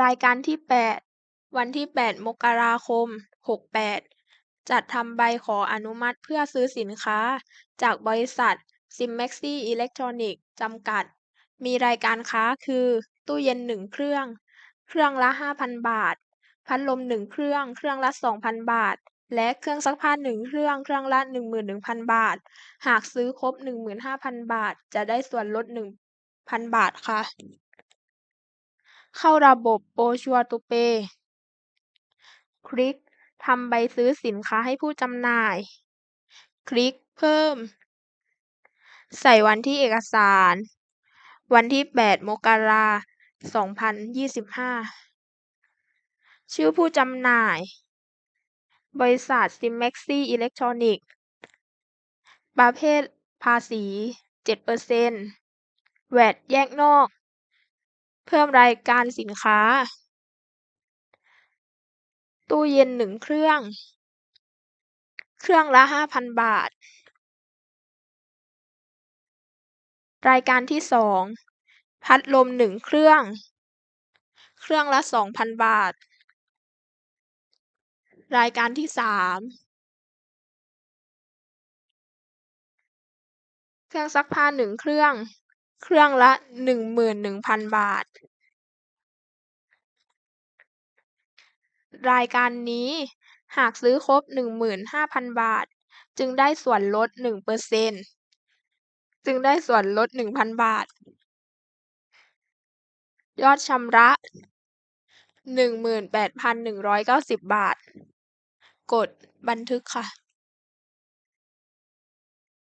รายการที่แปดวันที่แปดมกราคมหกแปดจัดทำใบขออนุมัติเพื่อซื้อสินค้าจากบริษัท ซิมแม็กซี่อิเล็กทรอนิกส์ จำกัด มีรายการค้าคือ ตู้เย็นหนึ่งเครื่อง เครื่องละห้าพันบาท พัดลมหนึ่งเครื่อง เครื่องละสองพันบาท และเครื่องซักผ้าหนึ่งเครื่อง เครื่องละหนึ่งมื่นึ่งพันบาท หากซื้อครบหนึ่งมื้าพันบาท จะได้ส่วนลดหนึ่งพันบาทค่ะ เข้าระบบโปรชัวตูเป คลิกทำใบซื้อสินค้าให้ผู้จำหน่าย คลิกเพิ่ม ใส่วันที่เอกสาร วันที่แปดมกราสองพันยี่สิบห้าชื่อผู้จำหน่าย บริษัทซิมแม็กซี่อิเล็กทรอนิกส์ ประเภทภาษีเจ็ดเปอร์เซ็นต์แวตแยกนอก เพิ่มรายการสินค้าตู้เย็นหนึ่งเครื่อง เครื่องละห้าพันบาท รายการที่สองพัดลมหนึ่งเครื่อง เครื่องละสองพันบาท รายการที่สามเครื่องซักผ้าหนึ่งเครื่อง เครื่องละหนึ่งหมื่นหนึ่งพันบาทรายการนี้หากซื้อครบหนึ่งหมื่นห้าพันบาท จึงได้ส่วนลดหนึ่งเปอร์เซ็นต์จึงได้ส่วนลดหนึ่งพันบาท ยอดชำระหนึ่งหมื่นแปดพันหนึ่งร้อยเก้าสิบบาท กดบันทึกค่ะ